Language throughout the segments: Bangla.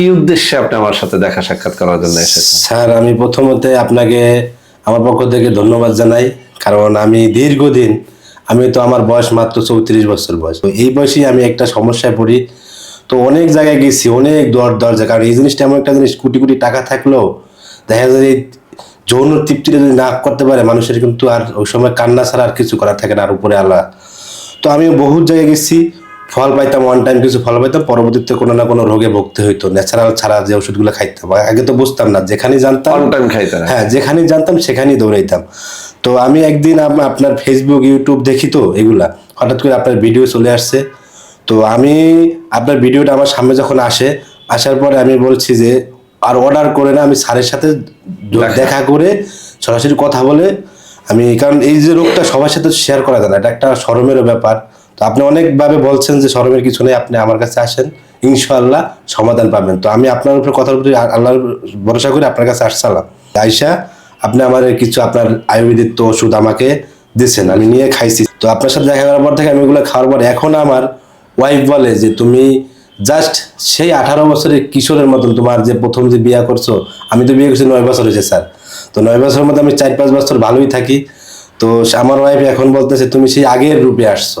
কি উদ্দেশ্যে আপনি আমার সাথে দেখা সাক্ষাৎ করার জন্য এসেছেন? স্যার, আমি প্রথমত আপনাকে, আমার পক্ষ থেকে ধন্যবাদ জানাই, কারণ আমি দীর্ঘদিন, আমি তো আমার বয়স মাত্র চৌত্রিশ বছর বয়স। তো এই বয়সেই আমি একটা সমস্যায় পড়ি। তো অনেক জায়গায় গেছি, অনেক দর দরজা, কারণ এই জিনিসটা এমন একটা জিনিস, কোটি কোটি টাকা থাকলেও দেখা যায় এই যৌন তৃপ্তিটা যদি না করতে পারে, মানুষের কিন্তু আর ওই সময় কান্না ছাড়া আর কিছু করার থাকে না, আর উপরে আল্লাহ। তো আমি বহু জায়গায় গেছি ফল পাইতাম ওয়ান টাইম কিছু ফল পাইতাম পরবর্তীতে কোনো না কোনো রোগে ভুগতে হইতো। ন্যাচারাল ছাড়া যে ওষুধগুলো খাইতাম আগে তো বুঝতাম না যেখানে জানতাম টাইম খাইতে না হ্যাঁ যেখানেই জানতাম সেখানেই দৌড়াইতাম। তো আমি একদিন আপ- আপনার ফেসবুক ইউটিউব দেখি তো এগুলা হঠাৎ করে আপনার ভিডিও চলে আসছে। তো আমি আপনার ভিডিওটা আমার সামনে যখন আসে আসার পরে আমি বলছি যে আর অর্ডার করে না আমি স্যারের সাথে দেখা। করে সরাসরি কথা বলে আমি কারণ এই যে রোগটা সবার সাথে শেয়ার করা যায় না এটা একটা শরমেরও ব্যাপার। তো আপনি অনেকভাবে বলছেন যে শরমের কিছু নেই, আপনি আমার কাছে আসেন, ইনশাআল্লাহ সমাধান পাবেন। তো আমি আপনার উপরে কথার উপরে আল্লাহর ভরসা করে আপনার কাছে আসছিলাম আইসা আপনি আমার কিছু আপনার আয়ুর্বেদিক তো ওষুধ আমাকে দিচ্ছেন আমি নিয়ে খাইছি। তো আপনার সাথে দেখা করার পর থেকে আমি ওগুলো খাওয়ার পর এখন আমার ওয়াইফ বলে যে, তুমি জাস্ট সেই আঠারো বছরের কিশোরের মতন তোমার যে প্রথম যে বিয়ে করছ, আমি তো বিয়ে করছি নয় বছর হয়েছে স্যার। তো নয় বছরের মধ্যে আমি চার পাঁচ বছর ভালোই থাকি। তো আমার ওয়াইফ এখন বলতেছে, তুমি সেই আগের রূপে আসছো।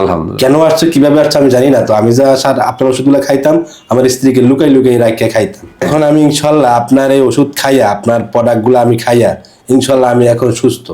আলহামদুলিল্লাহ। কেন আসছো কীভাবে আসছো আমি জানি না তো আমি যা সার আপনার ওষুধগুলো খাইতাম আমার স্ত্রীকে লুকাই লুকাই রাখিয়ে খাইতাম। এখন আমি ইনশাল্লাহ আপনার এই ওষুধ খাইয়া আপনার প্রোডাক্টগুলো আমি খাইয়া ইনশাল্লাহ আমি এখন সুস্থ।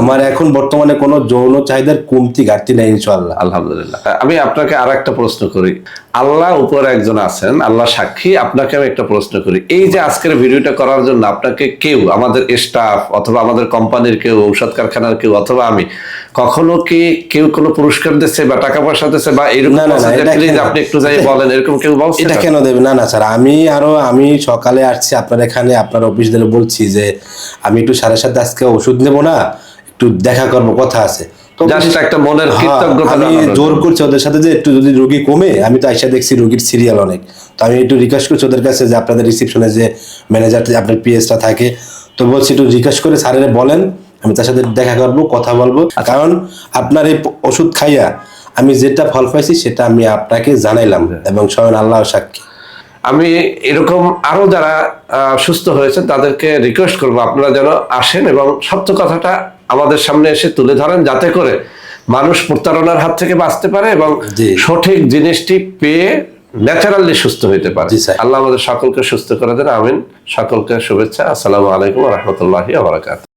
আমার এখন বর্তমানে কোনো যৌন চাহিদার কমতি ঘাটতি নাই ইনশাল্লাহ। আলহামদুলিল্লাহ। আমি আপনাকে আর একটা প্রশ্ন করি। আল্লাহ উপরে একজন আছেন আল্লাহ সাক্ষী আপনাকে আমি একটা প্রশ্ন করি। এই যে আজকের ভিডিওটা করার জন্য আপনাকে কেউ আমাদের স্টাফ অথবা আমাদের কোম্পানির কেউ ঔষধ কারখানার কেউ অথবা আমি কখনো কি কেউ কোনো পুরস্কার দিচ্ছে বা টাকা পয়সা দিচ্ছে বা এরকম? আপনি একটু যাই বলেন এরকম কেউ বলছে এটা কেন দেবে? না না স্যার আমি আরও আমি সকালে আসছি আপনার এখানে আপনার অফিস ধরে বলছি যে আমি একটু সাড়ে সাথে আজকে ওষুধ নেব না একটু দেখা করব কথা আছে। একটা মনের হ্যাঁ, আমি জোর। করছি ওদের সাথে যে একটু যদি রোগী কমে আমি তো আইসা দেখছি রোগীর সিরিয়াল অনেক। তো আমি একটু রিকোয়েস্ট করছি ওদের কাছে যে আপনাদের রিসিপশনে যে ম্যানেজার আপনার পিএসটা থাকে। তো বলছি একটু রিকোয়েস্ট করে স্যারের বলেন আমি তার সাথে দেখা করব কথা বলব। কারণ আপনার এই ওষুধ খাইয়া আমি যেটা ফল পাইছি সেটা আমি আপনাকে জানাইলাম এবং স্বয়ং আল্লাহ সাক্ষী। আমি এরকম আরও যারা সুস্থ হয়েছেন তাদেরকে রিকোয়েস্ট করব আপনারা যেন আসেন এবং সত্য কথাটা আমাদের সামনে এসে তুলে ধরেন যাতে করে মানুষ প্রতারণার হাত থেকে বাঁচতে পারে এবং। সঠিক জিনিসটি পেয়ে ন্যাচারালি সুস্থ হইতে পারে। আল্লাহ আমাদের সকলকে সুস্থ করে দেন আমিন। সকলকে শুভেচ্ছা। আসসালামু আলাইকুম রহমতুল্লাহি আবরাকাত